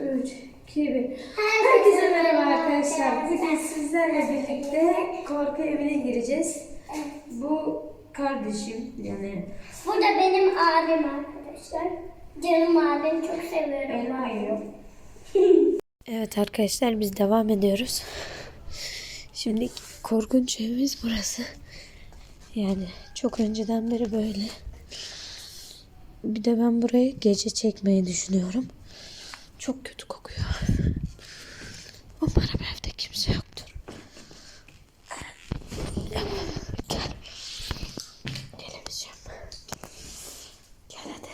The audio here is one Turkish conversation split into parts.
3, 2, 1. Herkese merhaba arkadaşlar. Bugün sizlerle birlikte korku evine gireceğiz. Bu kardeşim yani Bu da benim abim arkadaşlar. Canım abim çok seviyorum elma yiyor. Evet arkadaşlar biz devam ediyoruz. Şimdi korkunç evimiz burası. Yani çok önceden beri böyle. Bir de ben burayı gece çekmeyi düşünüyorum. Çok kötü kokuyor. Umarım evde kimse yoktur. Gel. Gelemeyeceğim. Gel hadi.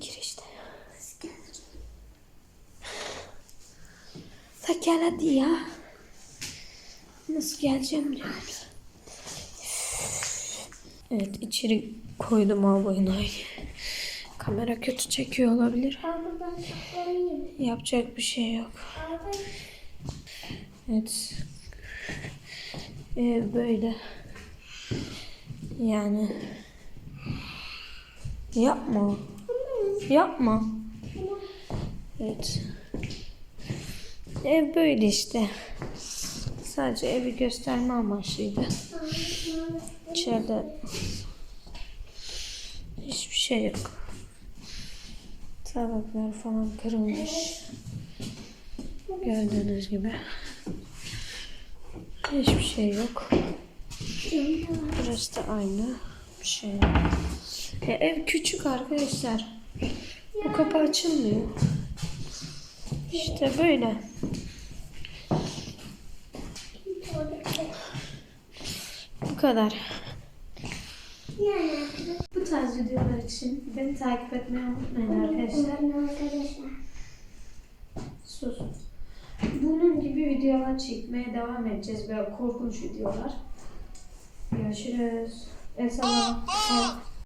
Gir işte. Da gel hadi ya. Nasıl geleceğim diyorum. Evet içeri koydum aboneyi. Kamera kötü çekiyor olabilir. Yapacak bir şey yok. Evet. Ev böyle. Yani. Yapma. Yapma. Evet. Ev böyle işte. Sadece evi gösterme amaçlıydı. İçeride hiçbir şey yok. Tabaklar falan kırılmış. Gördüğünüz gibi. Hiçbir şey yok. Burası da aynı. Bir şey. Ya ev küçük arkadaşlar. Bu kapı açılmıyor. İşte böyle. Bu kadar. Yani Bu tarz videolar için beni takip etmeyi unutmayın arkadaşlar. Sus. Bunun gibi videolar çekmeye devam edeceğiz. Böyle korkunç videolar. Görüşürüz. Esra.